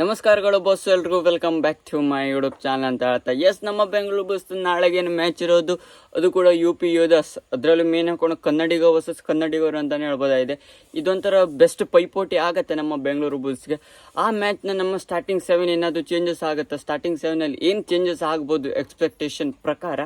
ನಮಸ್ಕಾರಗಳು ಬಾಸ್ ಎಲ್ರಿಗೂ welcome back to my YouTube channel ಅಂತ ಹೇಳ್ತಾ. ಎಸ್ ನಮ್ಮ ಬೆಂಗಳೂರು ಬಸ್ ನಾಳೆಗೇನು ಮ್ಯಾಚ್ ಇರೋದು? ಅದು ಕೂಡ ಯು ಪಿ ಯೋಧಸ್ ಅದರಲ್ಲೂ ಮೇನ್ ಹಾಕೊಂಡು ಕನ್ನಡಿಗ ವರ್ಸಸ್ ಕನ್ನಡಿಗರು ಅಂತಲೇ ಹೇಳ್ಬೋದಾಗಿದೆ. ಇದೊಂಥರ ಬೆಸ್ಟ್ ಪೈಪೋಟಿ ಆಗುತ್ತೆ ನಮ್ಮ ಬೆಂಗಳೂರು ಬುಲ್ಸ್ಗೆ ಆ ಮ್ಯಾಚ್ನ ನಮ್ಮ ಸ್ಟಾರ್ಟಿಂಗ್ ಸೆವೆನ್ ಏನಾದರೂ ಚೇಂಜಸ್ ಆಗುತ್ತೆ? ಸ್ಟಾರ್ಟಿಂಗ್ ಸೆವೆನಲ್ಲಿ ಏನು ಚೇಂಜಸ್ ಆಗ್ಬೋದು ಎಕ್ಸ್ಪೆಕ್ಟೇಷನ್ ಪ್ರಕಾರ?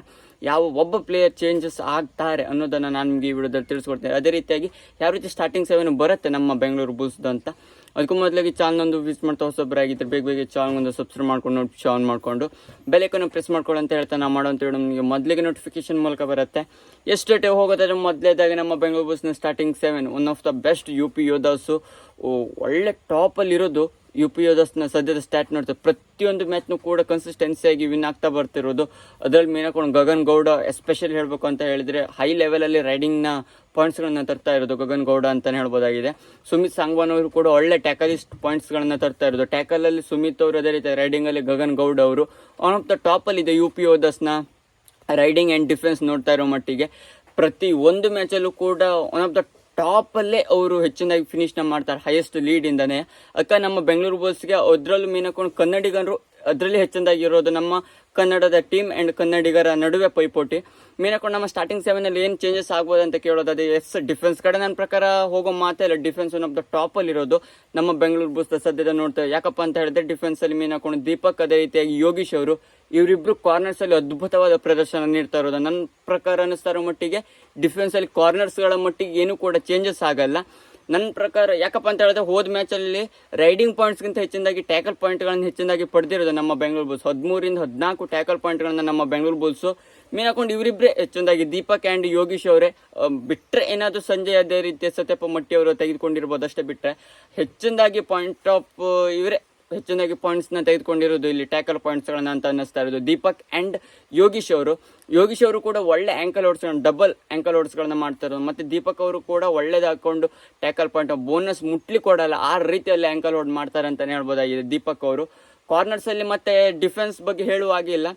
ಯಾವ ಒಬ್ಬ ಪ್ಲೇಯರ್ ಚೇಂಜಸ್ ಆಗ್ತಾರೆ ಅನ್ನೋದನ್ನು ನಾನು ನಿಮಗೆ ಈ ವಿಡಿಯೋದಲ್ಲಿ ತಿಳಿಸ್ಕೊಡ್ತೇನೆ. ಅದೇ ರೀತಿಯಾಗಿ ಯಾವ ರೀತಿ ಸ್ಟಾರ್ಟಿಂಗ್ ಸೆವೆನ್ ಬರುತ್ತೆ ನಮ್ಮ ಬೆಂಗಳೂರು ಬುಲ್ಸ್ದು ಅಂತ. ಅದಕ್ಕೂ ಮೊದಲಾಗಿ ಚಾನಲ್ ಒಂದು ವಿಸಿಟ್ ಮಾಡ್ತಾ ಹೊಸೊಬ್ಬರಾಗಿದ್ದರೆ ಬೇಗ ಬೇಗ ಚಾನಲ್ ಒಂದು ಸಬ್ಸ್ಕ್ರೈಬ್ ಮಾಡ್ಕೊಂಡು ನೋಟಿಫಿಕೇಶನ್ ಆನ್ ಮಾಡಿಕೊಂಡು ಬೆಲೆಕನ್ನು ಪ್ರೆಸ್ ಮಾಡ್ಕೊಳ್ಳಿ ಅಂತ ಹೇಳ್ತಾ ನಾವು ಮಾಡೋಂತ ಹೇಳಿ ನಿಮಗೆ ಮೊದಲಿಗೆ ನೋಟಿಫಿಕೇಶನ್ ಮೂಲಕ ಬರುತ್ತೆ. ಎಷ್ಟು ಡೇಟೆ ಹೋಗೋದಾದ್ರೆ ಮೊದಲೇದಾಗಿ ನಮ್ಮ Bengaluru ಬುಲ್ಸ್ನ starting seven one of the best U P Yoddhas ಒಳ್ಳೆ ಟಾಪಲ್ಲಿ ಇರೋದು ಯು ಪಿ ಯೋಧಸ್ನ ಸದ್ಯದ ಸ್ಟ್ಯಾಟ್ ನೋಡ್ತಾರೆ ಪ್ರತಿಯೊಂದು ಮ್ಯಾಚ್ನು ಕೂಡ ಕನ್ಸಿಸ್ಟೆನ್ಸಿಯಾಗಿ ವಿನ್ ಆಗ್ತಾ ಬರ್ತಿರೋದು. ಅದರಲ್ಲಿ ಹಾಕೊಂಡು ಗಗನ್ ಗೌಡ ಎಸ್ಪೆಷಲಿ ಹೇಳಬೇಕು ಅಂತ ಹೇಳಿದರೆ ಹೈ ಲೆವೆಲಲ್ಲಿ ರೈಡಿಂಗ್ನ ಪಾಯಿಂಟ್ಸ್ಗಳನ್ನು ತರ್ತಾ ಇರೋದು ಗಗನ್ ಗೌಡ ಅಂತಲೇ ಹೇಳ್ಬೋದಾಗಿದೆ. ಸುಮಿತ್ ಸಾಂಗ್ವಾನ್ ಅವರು ಕೂಡ ಒಳ್ಳೆ ಟ್ಯಾಕಲಿಸ್ಟ್ ಪಾಯಿಂಟ್ಸ್ಗಳನ್ನು ತರ್ತಾ ಇರೋದು. ಟ್ಯಾಕಲಲ್ಲಿ ಸುಮಿತ್ ಅವರು ಅದೇ ರೀತಿ ರೈಡಿಂಗಲ್ಲಿ ಗಗನ್ ಗೌಡ ಅವರು. ಒನ್ ಆಫ್ ದ ಟಾಪಲ್ಲಿ ಇದೆ ಯು ಪಿ ಯೋಧಸ್ನ ರೈಡಿಂಗ್ ಆ್ಯಂಡ್ ಡಿಫೆನ್ಸ್ ನೋಡ್ತಾ ಇರೋ ಮಟ್ಟಿಗೆ. ಪ್ರತಿ ಒಂದು ಮ್ಯಾಚಲ್ಲೂ ಕೂಡ ಒನ್ ಆಫ್ ದ ಟಾಪಲ್ಲೇ ಅವರು ಹೆಚ್ಚಿನದಾಗಿ ಫಿನಿಶ್ನ ಮಾಡ್ತಾರೆ ಹೈಯೆಸ್ಟ್ ಲೀಡಿಂದನೇ ಅಕ್ಕ, ನಮ್ಮ ಬೆಂಗಳೂರು ಬಸ್ಗೆ ಅದರಲ್ಲೂ ಮೀನಕೊಂಡು ಕನ್ನಡಿಗರು ಅದರಲ್ಲಿ ಹೆಚ್ಚಿನದಾಗಿ ಇರೋದು ನಮ್ಮ ಕನ್ನಡದ ಟೀಮ್ ಆ್ಯಂಡ್ ಕನ್ನಡಿಗರ ನಡುವೆ ಪೈಪೋಟಿ. ಮೀನಕೊಂಡು ನಮ್ಮ ಸ್ಟಾರ್ಟಿಂಗ್ ಸೆವೆನಲ್ಲಿ ಏನು ಚೇಂಜಸ್ ಆಗ್ಬೋದು ಅಂತ ಕೇಳೋದು ಅದೇ ಎಸ್ ಡಿಫೆನ್ಸ್ ಕಡೆ ನನ್ನ ಪ್ರಕಾರ ಹೋಗೋ ಮಾತೇ ಇಲ್ಲ. ಡಿಫೆನ್ಸ್ ಒನ್ ಆಫ್ ದ ಟಾಪಲ್ಲಿ ಇರೋದು ನಮ್ಮ ಬೆಂಗಳೂರು ಬಸ್ ಸದ್ಯದ ನೋಡ್ತೇವೆ. ಯಾಕಪ್ಪ ಅಂತ ಹೇಳಿದ್ರೆ ಡಿಫೆನ್ಸಲ್ಲಿ ಮೀನಕೊಂಡು ದೀಪಕ್ ಅದೇ ರೀತಿಯಾಗಿ ಯೋಗೀಶ್ ಅವರು ಇವರಿಬ್ರು ಕಾರ್ನರ್ಸ್ ಅಲ್ಲಿ ಅದ್ಭುತವಾದ ಪ್ರದರ್ಶನ ನೀಡ್ತಾ ಇರೋದು. ನನ್ನ ಪ್ರಕಾರ ಅನ್ನಿಸ್ತಾ ಮಟ್ಟಿಗೆ ಡಿಫೆನ್ಸ್ ಅಲ್ಲಿ ಕಾರ್ನರ್ಸ್ಗಳ ಮಟ್ಟಿಗೆ ಏನು ಕೂಡ ಚೇಂಜಸ್ ಆಗಲ್ಲ. ನನ್ನ ಪ್ರಕಾರ ಯಾಕಪ್ಪ ಅಂತ ಹೇಳಿದ್ರೆ ಹೋದ ಮ್ಯಾಚಲ್ಲಿ ರೈಡಿಂಗ್ ಪಾಯಿಂಟ್ಸ್ಗಿಂತ ಹೆಚ್ಚಿನದಾಗಿ ಟ್ಯಾಕಲ್ ಪಾಯಿಂಟ್ಗಳನ್ನು ಹೆಚ್ಚಿನದಾಗಿ ಪಡೆದಿರೋದು ನಮ್ಮ ಬೆಂಗಳೂರು ಬುಲ್ಸ್ ಹದಿಮೂರಿಂದ ಹದಿನಾಲ್ಕು ಟ್ಯಾಕಲ್ ಪಾಯಿಂಟ್ಗಳನ್ನು ನಮ್ಮ ಬೆಂಗಳೂರು ಬುಲ್ಸು ಮೀನ್ ಹಾಕೊಂಡು ಇವರಿಬ್ಬರೇ ಹೆಚ್ಚಿನದಾಗಿ ದೀಪಕ್ ಆ್ಯಂಡ್ ಯೋಗೀಶ್ ಅವರೇ ಬಿಟ್ಟರೆ ಏನಾದರೂ ಸಂಜಯ್ ಅದೇ ರೀತಿಯ ಸತ್ಯಪ್ಪ ಮಟ್ಟಿ ಅವರು ತೆಗೆದುಕೊಂಡಿರ್ಬೋದು ಅಷ್ಟೇ ಬಿಟ್ಟರೆ ಹೆಚ್ಚಿನದಾಗಿ ಪಾಯಿಂಟ್ ಆಫ್ ಇವರೇ ಹೆಚ್ಚಿನಾಗಿ ಪಾಯಿಂಟ್ಸ್ನ ತೆಗೆದುಕೊಂಡಿರೋದು ಇಲ್ಲಿ ಟ್ಯಾಕಲ್ ಪಾಯಿಂಟ್ಸ್ಗಳನ್ನ ಅಂತ ಅನ್ನಿಸ್ತಾ ಇರೋದು. ದೀಪಕ್ ಆ್ಯಂಡ್ ಯೋಗೀಶ್ ಅವರು. ಯೋಗೀಶ್ ಅವರು ಕೂಡ ಒಳ್ಳೆ ಆ್ಯಂಕಲ್ ಓಡಿಸ್ಕೊಂಡು ಡಬಲ್ ಆ್ಯಂಕಲ್ ಓಡ್ಸ್ಗಳನ್ನ ಮಾಡ್ತಾ ಇರೋದು. ಮತ್ತು ದೀಪಕ್ ಅವರು ಕೂಡ ಒಳ್ಳೇದು ಹಾಕೊಂಡು ಟ್ಯಾಕಲ್ ಪಾಯಿಂಟ್ ಬೋನಸ್ ಮುಟ್ಲಿ ಕೊಡಲ್ಲ, ಆ ರೀತಿಯಲ್ಲಿ ಆ್ಯಂಕಲ್ ಓಡ್ ಮಾಡ್ತಾರೆ ಅಂತಲೇ ಹೇಳ್ಬೋದಾಗಿದೆ ದೀಪಕ್ ಅವರು. ಕಾರ್ನರ್ಸಲ್ಲಿ ಮತ್ತೆ ಡಿಫೆನ್ಸ್ ಬಗ್ಗೆ ಹೇಳುವಾಗಿಲ್ಲ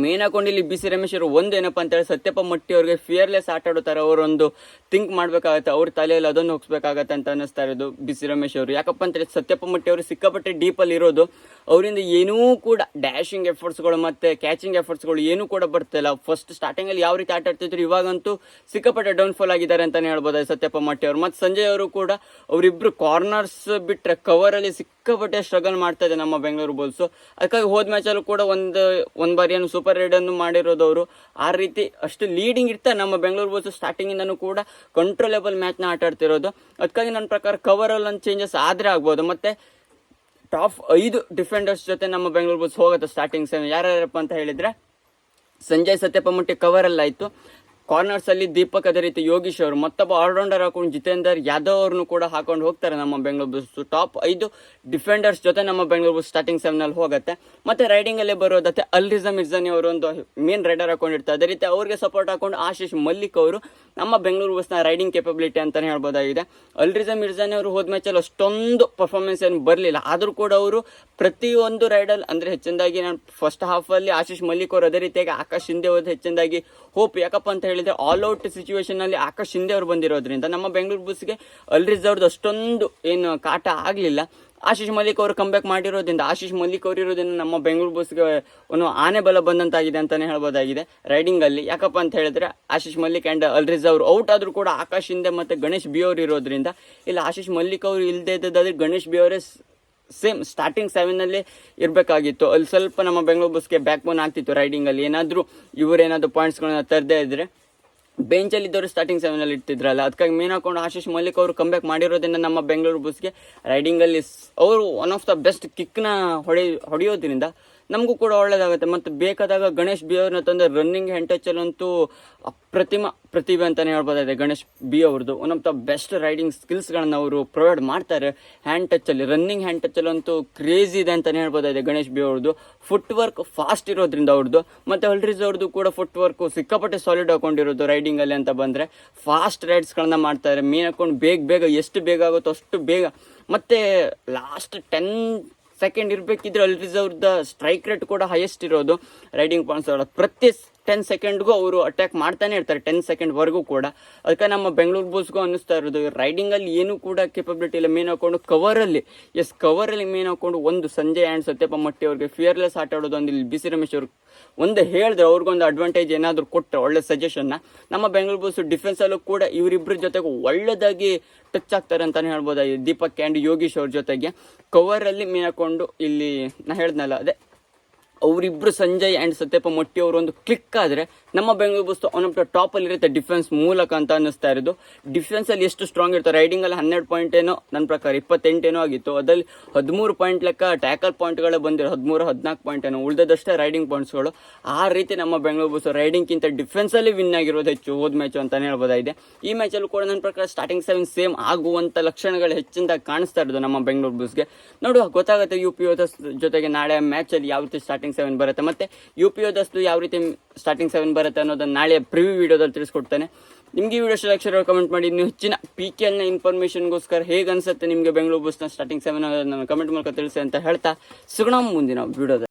ಮೇನ್ ಹಾಕೊಂಡು ಇಲ್ಲಿ ಬಿ ಸಿ ರಮೇಶ್ ಅವರು ಒಂದು ಏನಪ್ಪ ಅಂತ ಹೇಳಿ ಸತ್ಯಪ್ಪ ಮಟ್ಟಿ ಅವರಿಗೆ ಫಿಯರ್ಲೆಸ್ ಆಟ ಆಡುತ್ತಾರೆ ಅವರೊಂದು ಥಿಂಕ್ ಮಾಡಬೇಕಾಗತ್ತೆ, ಅವ್ರ ತಲೆಯಲ್ಲಿ ಅದನ್ನು ಹೋಗಿಸ್ಬೇಕಾಗತ್ತೆ ಅಂತ ಅನ್ನಿಸ್ತಾ ಇರೋದು ಬಿ ಸಿ ರಮೇಶ್ ಅವರು. ಯಾಕಪ್ಪ ಅಂತ ಹೇಳಿ ಸತ್ಯಪ್ಪ ಮಟ್ಟಿ ಅವರು ಸಿಕ್ಕಾಪಟ್ಟೆ ಡೀಪಲ್ಲಿ ಇರೋದು. ಅವರಿಂದ ಏನೂ ಕೂಡ ಡ್ಯಾಶಿಂಗ್ ಎಫರ್ಟ್ಸ್ಗಳು ಮತ್ತು ಕ್ಯಾಚಿಂಗ್ ಎಫರ್ಟ್ಸ್ಗಳು ಏನೂ ಕೂಡ ಬರ್ತಿಲ್ಲ ಫಸ್ಟ್ ಸ್ಟಾರ್ಟಿಂಗಲ್ಲಿ ಯಾವ ರೀತಿ ಆಟ ಆಡ್ತಿದ್ರು, ಇವಾಗಂತೂ ಸಿಕ್ಕಾಪಟ್ಟೆ ಡೌನ್ಫಾಲ್ ಆಗಿದ್ದಾರೆ ಅಂತಲೇ ಹೇಳ್ಬೋದು ಸತ್ಯಪ್ಪ ಮಟ್ಟಿ ಅವರು. ಮತ್ತು ಸಂಜಯ್ ಅವರು ಕೂಡ ಅವರಿಬ್ಬರು ಕಾರ್ನರ್ಸ್ ಬಿಟ್ಟರೆ ಕವರಲ್ಲಿ ಸಿಕ್ಕಾಪಟ್ಟೆ ಸ್ಟ್ರಗಲ್ ಮಾಡ್ತಾ ಇದೆ ನಮ್ಮ ಬೆಂಗಳೂರು ಬೋಲ್ಸು ಅದಕ್ಕಾಗಿ ಹೋದ ಮ್ಯಾಚಲ್ಲೂ ಕೂಡ ಒಂದು ಒಂದು ಬಾರಿಯನ್ನು ಸೂಪರ್ ರೈಡನ್ನು ಮಾಡಿರೋದು ಅವರು. ಆ ರೀತಿ ಅಷ್ಟು ಲೀಡಿಂಗ್ ಇರ್ತಾರೆ ನಮ್ಮ ಬೆಂಗಳೂರು ಬೋಲ್ಸು ಸ್ಟಾರ್ಟಿಂಗಿಂದನೂ ಕೂಡ ಕಂಟ್ರೋಲೇಬಲ್ ಮ್ಯಾಚ್ನ ಆಟ ಆಡ್ತಿರೋದು. ಅದಕ್ಕಾಗಿ ನನ್ನ ಪ್ರಕಾರ ಕವರಲ್ಲಿ ಒಂದು ಚೇಂಜಸ್ ಆದರೆ ಆಗ್ಬೋದು. ಮತ್ತು ಟಾಪ್ ಐದು ಡಿಫೆಂಡರ್ಸ್ ಜೊತೆ ನಮ್ಮ ಬೆಂಗಳೂರು ಬುಲ್ಸ್ ಹೋಗುತ್ತೆ ಸ್ಟಾರ್ಟಿಂಗ್ ಸೆವೆನ್ ಯಾರ್ಯಾರಪ್ಪ ಅಂತ ಹೇಳಿದರೆ, ಸಂಜಯ್ ಸತ್ಯಪ್ಪ ಸತ್ಯಪ್ಪಮಟ್ಟಿ ಕವರಲ್ಲಾಯಿತು ಕಾರ್ನರ್ಸಲ್ಲಿ ದೀಪಕ್ ಅದೇ ರೀತಿ ಯೋಗೀಶ್ ಅವರು, ಮತ್ತೊಬ್ಬ ಆಲ್ರೌಂಡರ್ ಹಾಕೊಂಡು ಜಿತೇಂದರ್ ಯಾದವ್ ಅವ್ರನ್ನು ಕೂಡ ಹಾಕೊಂಡು ಹೋಗ್ತಾರೆ ನಮ್ಮ ಬೆಂಗಳೂರು ಬುಲ್ಸ್ ಟಾಪ್ ಐದು ಡಿಫೆಂಡರ್ಸ್ ಜೊತೆ ನಮ್ಮ ಬೆಂಗಳೂರು ಸ್ಟಾರ್ಟಿಂಗ್ ಸ್ಟಾರ್ಟಿಂಗ್ ಸೆವೆನಲ್ಲಿ ಹೋಗುತ್ತೆ. ಮತ್ತೆ ರೈಡಿಂಗ್ ಅಲ್ಲಿ ಬರೋದತ್ತೆ ಅಲ್ರಿಜಾ ಮಿರ್ಜಾನಿ ಅವರು ಒಂದು ಮೇನ್ ರೈಡರ್ ಹಾಕೊಂಡಿರ್ತಾರೆ. ಅದೇ ರೀತಿ ಅವ್ರಿಗೆ ಸಪೋರ್ಟ್ ಹಾಕೊಂಡು ಆಶೀಶ್ ಮಲ್ಲಿಕ್ ಅವರು ನಮ್ಮ ಬೆಂಗಳೂರು ಬಸ್ನ ರೈಡಿಂಗ್ ಕೆಪಬಿಲಿಟಿ ಅಂತಲೇ ಹೇಳ್ಬೋದಾಗಿದೆ. ಅಲ್ರಿಜಾ ಮಿರ್ಜಾನಿ ಅವರು ಹೋದ ಮ್ಯಾಚಲ್ಲಿ ಅಷ್ಟೊಂದು ಪರ್ಫಾರ್ಮೆನ್ಸ್ ಏನು ಬರಲಿಲ್ಲ. ಆದರೂ ಕೂಡ ಅವರು ಪ್ರತಿಯೊಂದು ರೈಡಲ್ಲಿ ಅಂದರೆ ಹೆಚ್ಚಿನದಾಗಿ ನಾನು ಫಸ್ಟ್ ಹಾಫಲ್ಲಿ ಆಶೀಶ್ ಮಲ್ಲಿಕ್ ಅವರು ಅದೇ ರೀತಿಯಾಗಿ ಆಕಾಶ್ ಹಿಂದೆ ಅವರು ಹೆಚ್ಚಿನದಾಗಿ ಹೋಪ್ ಯಾಕಪ್ಪ ಅಂತ ಹೇಳಿದ್ರೆ ಆಲ್ ಔಟ್ ಸಿಚುವೇಶನಲ್ಲಿ ಆಕಾಶ್ ಶಿಂದೆ ಅವರು ಬಂದಿರೋದ್ರಿಂದ ನಮ್ಮ ಬೆಂಗಳೂರು ಬಸ್ಗೆ ಅಲ್ರಿಜ್ ಅವ್ರದ್ದು ಅಷ್ಟೊಂದು ಏನು ಕಾಟ ಆಗಲಿಲ್ಲ. ಆಶೀಶ್ ಮಲ್ಲಿಕ್ ಅವರು ಕಂಬ್ಯಾಕ್ ಮಾಡಿರೋದ್ರಿಂದ, ಆಶೀಶ್ ಮಲ್ಲಿಕ್ ಅವರು ಇರೋದ್ರಿಂದ ನಮ್ಮ ಬೆಂಗಳೂರು ಬಸ್ಗೆ ಒಂದು ಆನೆ ಬಲ ಬಂದಂತಾಗಿದೆ ಅಂತಲೇ ಹೇಳ್ಬೋದಾಗಿದೆ ರೈಡಿಂಗಲ್ಲಿ ಯಾಕಪ್ಪ ಅಂತ ಹೇಳಿದ್ರೆ ಆಶೀಶ್ ಮಲ್ಲಿಕ್ ಆ್ಯಂಡ್ ಅಲ್ರಿಜ್ ಅವರು ಔಟ್ ಆದರೂ ಕೂಡ ಆಕಾಶ್ ಹಿಂದೆ ಮತ್ತು ಗಣೇಶ್ ಬಿ ಅವರು ಇರೋದ್ರಿಂದ, ಇಲ್ಲಿ ಆಶೀಶ್ ಮಲ್ಲಿಕ್ ಅವರು ಇಲ್ಲದೆ ಇದ್ದದಾದ್ರೆ ಗಣೇಶ್ ಬಿ ಅವರೇ ಸೇಮ್ ಸ್ಟಾರ್ಟಿಂಗ್ ಸೆವೆನಲ್ಲಿ ಇರಬೇಕಾಗಿತ್ತು. ಅಲ್ಲಿ ಸ್ವಲ್ಪ ನಮ್ಮ ಬೆಂಗಳೂರು ಬಸ್ಗೆ ಬ್ಯಾಕ್ ಬೋನ್ ಆಗ್ತಿತ್ತು ರೈಡಿಂಗಲ್ಲಿ ಏನಾದರೂ ಇವರೇನಾದರೂ ಪಾಯಿಂಟ್ಸ್ಗಳನ್ನ ತರದೇ ಇದ್ದರೆ ಬೆಂಚಲ್ಲಿ ಇದ್ದವರು ಸ್ಟಾರ್ಟಿಂಗ್ ಸೆವೆನಲ್ಲಿ ಇರ್ತಿದ್ರಲ್ಲ ಅದಕ್ಕಾಗಿ ಮೇನ್ ಹಾಕೊಂಡು ಆಶೀಶ್ ಮಲ್ಲಿಕ್ ಅವರು ಕಂಬ್ಯಾಕ್ ಮಾಡಿರೋದ್ರಿಂದ ನಮ್ಮ ಬೆಂಗಳೂರು ಬಸ್ಗೆ ರೈಡಿಂಗಲ್ಲಿ ಅವರು ಒನ್ ಆಫ್ ದ ಬೆಸ್ಟ್ ಕಿಕ್ನ ಹೊಡೆ ಹೊಡೆಯೋದ್ರಿಂದ ನಮಗೂ ಕೂಡ ಒಳ್ಳೇದಾಗುತ್ತೆ. ಮತ್ತು ಬೇಕಾದಾಗ ಗಣೇಶ್ ಬಿ ಅವ್ರನ್ನ ತಂದು ರನ್ನಿಂಗ್ ಹ್ಯಾಂಡ್ ಅಪ್ರತಿಮ ಪ್ರತಿಭೆ ಅಂತಲೇ ಹೇಳ್ಬೋದಾಗಿದೆ ಗಣೇಶ್ ಬಿ ಅವ್ರದ್ದು one of the best raiding ಸ್ಕಿಲ್ಸ್ಗಳನ್ನ ಅವರು ಪ್ರೊವೈಡ್ ಮಾಡ್ತಾರೆ. ಹ್ಯಾಂಡ್ ಟಚಲ್ಲಿ ರನ್ನಿಂಗ್ ಹ್ಯಾಂಡ್ ಟಚಲ್ಲಂತೂ ಕ್ರೇಜಿ ಇದೆ ಅಂತಲೇ ಹೇಳ್ಬೋದಾಗಿದೆ ಗಣೇಶ್ ಬಿ ಅವ್ರದ್ದು ಫುಟ್ ವರ್ಕ್ ಫಾಸ್ಟ್ ಇರೋದ್ರಿಂದ ಅವ್ರದ್ದು. ಮತ್ತು ಹಲ್ರೀಸ್ ಅವ್ರದ್ದು ಕೂಡ ಫುಟ್ ವರ್ಕು ಸಿಕ್ಕಾಪಟ್ಟೆ ಸಾಲಿಡ್ ಹಾಕೊಂಡಿರೋದು ರೈಡಿಂಗಲ್ಲಿ ಅಂತ ಬಂದರೆ. ಫಾಸ್ಟ್ ರೈಡ್ಸ್ಗಳನ್ನ ಮಾಡ್ತಾರೆ. ಮೀನ್ ಹಾಕೊಂಡು ಬೇಗ ಬೇಗ ಎಷ್ಟು ಬೇಗ ಆಗುತ್ತೋ ಅಷ್ಟು ಬೇಗ. ಮತ್ತು ಲಾಸ್ಟ್ ಟೆನ್ ಸೆಕೆಂಡ್ ಇರಬೇಕಿದ್ರೆ ಅಲ್ಲಿ ಅವ್ರದ್ದು ಸ್ಟ್ರೈಕ್ ರೇಟ್ ಕೂಡ ಹೈಯೆಸ್ಟ್ ಇರೋದು. ರೈಡಿಂಗ್ ಪಾಯಿಂಟ್ಸ್ ಪ್ರತಿ ಟೆನ್ ಸೆಕೆಂಡ್ಗೂ ಅವರು ಅಟ್ಯಾಕ್ ಮಾಡ್ತಾನೆ ಇರ್ತಾರೆ ಟೆನ್ ಸೆಕೆಂಡ್ವರೆಗೂ ಕೂಡ. ಅದಕ್ಕೆ ನಮ್ಮ ಬೆಂಗಳೂರು ಬೋಸ್ಗೂ ಅನ್ನಿಸ್ತಾ ಇರೋದು ರೈಡಿಂಗಲ್ಲಿ ಏನೂ ಕೂಡ ಕೆಪಬಿಲಿಟಿ ಇಲ್ಲ. ಮೇನ್ ಹಾಕೊಂಡು ಕವರಲ್ಲಿ ಎಸ್ ಕವರಲ್ಲಿ ಮೇನ್ ಹಾಕೊಂಡು ಒಂದು ಸಂಜೆ ಆ್ಯಂಡ್ ಸತ್ಯಪ್ಪ ಮಟ್ಟಿ ಅವ್ರಿಗೆ ಫಿಯರ್ಲೆಸ್ ಆಟ ಆಡೋದು ಒಂದು ಇಲ್ಲಿ ಬಿಸಿ ರಮೇಶ್ ಅವ್ರಿಗೆ ಒಂದು ಹೇಳಿದ್ರೆ ಅವ್ರಿಗೊಂದು ಅಡ್ವಾಂಟೇಜ್ ಏನಾದರೂ ಕೊಟ್ಟರೆ ಒಳ್ಳೆ ಸಜೆಷನ್ನ ನಮ್ಮ ಬೆಂಗಳೂರು ಡಿಫೆನ್ಸ್ ಡಿಫೆನ್ಸಲ್ಲೂ ಕೂಡ ಇವರಿಬ್ಬರ ಜೊತೆಗೆ ಒಳ್ಳೆದಾಗಿ ಟಚ್ ಆಗ್ತಾರೆ ಅಂತಲೇ ಹೇಳ್ಬೋದು ದೀಪಕ್ ಆ್ಯಂಡ್ ಯೋಗೀಶ್ ಅವ್ರ ಜೊತೆಗೆ. ಕವರಲ್ಲಿ ಮೇನ್ ಹಾಕೊಂಡು ಇಲ್ಲಿ, ನಾ ಹೇಳ್ದ್ನಲ್ಲ, ಅದೇ ಅವರಿಬ್ರು ಸಂಜಯ್ ಆ್ಯಂಡ್ ಸತ್ಯಪ್ಪ ಮೊಟ್ಟಿ ಅವರು ಒಂದು ಕ್ಲಿಕ್ ಆದರೆ ನಮ್ಮ Bengaluru bulls one of the ಟಾಪಲ್ಲಿರುತ್ತೆ defence ಮೂಲಕ ಅಂತ ಅನ್ನಿಸ್ತಾ ಇರೋದು. ಡಿಫೆನ್ಸಲ್ಲಿ ಎಷ್ಟು ಸ್ಟ್ರಾಂಗ್ ಇರ್ತಾರೆ? ರೈಡಿಂಗಲ್ಲಿ ಹನ್ನೆರಡು ಪಾಯಿಂಟ್ ಏನೋ ನನ್ನ ಪ್ರಕಾರ ಇಪ್ಪತ್ತೆಂಟೇನೋ ಆಗಿತ್ತು. ಅದರಲ್ಲಿ ಹದಿಮೂರು ಪಾಯಿಂಟ್ ಲೆಕ್ಕ ಟ್ಯಾಕಲ್ ಪಾಯಿಂಟ್ಗಳೇ ಬಂದಿರೋ, ಹದಿಮೂರು, ಹದಿನಾಲ್ಕು ಪಾಯಿಂಟ್ ಏನೋ ಉಳಿದದಷ್ಟೇ ರೈಡಿಂಗ್ ಪಾಯಿಂಟ್ಸ್ಗಳು ಆ ರೀತಿ ನಮ್ಮ ಬೆಂಗಳೂರು ಬುಸ್ ರೈಡಿಂಗ್ಗಿಂತ ಡಿಫೆನ್ಸಲ್ಲಿ ವಿನ್ ಆಗಿರೋದು ಹೆಚ್ಚು ಹೋದ ಮ್ಯಾಚು ಅಂತಲೇ ಹೇಳ್ಬೋದಾಗಿದೆ ಈ ಮ್ಯಾಚಲ್ಲೂ ಕೂಡ ನನ್ನ ಪ್ರಕಾರ ಸ್ಟಾರ್ಟಿಂಗ್ ಸೆವೆನ್ ಸೇಮ್ ಆಗುವಂಥ ಲಕ್ಷಣಗಳು ಹೆಚ್ಚಿನದಾಗಿ ಕಾಣಿಸ್ತಾ ಇರೋದು ನಮ್ಮ ಬೆಂಗಳೂರು ಬುಸ್ಗೆ ನೋಡುವ, ಗೊತ್ತಾಗುತ್ತೆ ಯು ಪಿ ಜೊತೆಗೆ ನಾಳೆ ಮ್ಯಾಚಲ್ಲಿ ಯಾವ ರೀತಿ ಸ್ಟಾರ್ಟಿಂಗ್ ಸೆವೆನ್ ಬರುತ್ತೆ. ಮತ್ತೆ ಯು ಪಿ ಯಾವ ರೀತಿ ಸ್ಟಾರ್ಟಿಂಗ್ ಸೆವೆನ್ ಬರುತ್ತೆ ಅನ್ನೋದನ್ನ ನಾಳೆ ಪ್ರಿವ್ಯೂ ವಿಡಿಯೋದಲ್ಲಿ ತಿಳಿಸ್ಕೊಡ್ತೇನೆ. ನಿಮಗೆ ವಿಡಿಯೋ ಅಕ್ಷರ ಕಮೆಂಟ್ ಮಾಡಿ. ನೀವು ಹೆಚ್ಚಿನ ಪಿ ಕೆ ಎಲ್ನ ಇನ್ಫಾರ್ಮೇಷನ್ಗೋಸ್ಕರ ಹೇಗೆ ಅನ್ಸುತ್ತೆ ನಿಮಗೆ ಬೆಂಗಳೂರು ಬಸ್ನ ಸ್ಟಾರ್ಟಿಂಗ್ ಸೆವೆನ್ ಅನ್ನೋದನ್ನು ಕಮೆಂಟ್ ಮೂಲಕ ತಿಳಿಸಿ ಅಂತ ಹೇಳ್ತಾ. ಸಿಗೋಣ ಮುಂದಿನ ವಿಡಿಯೋದಲ್ಲಿ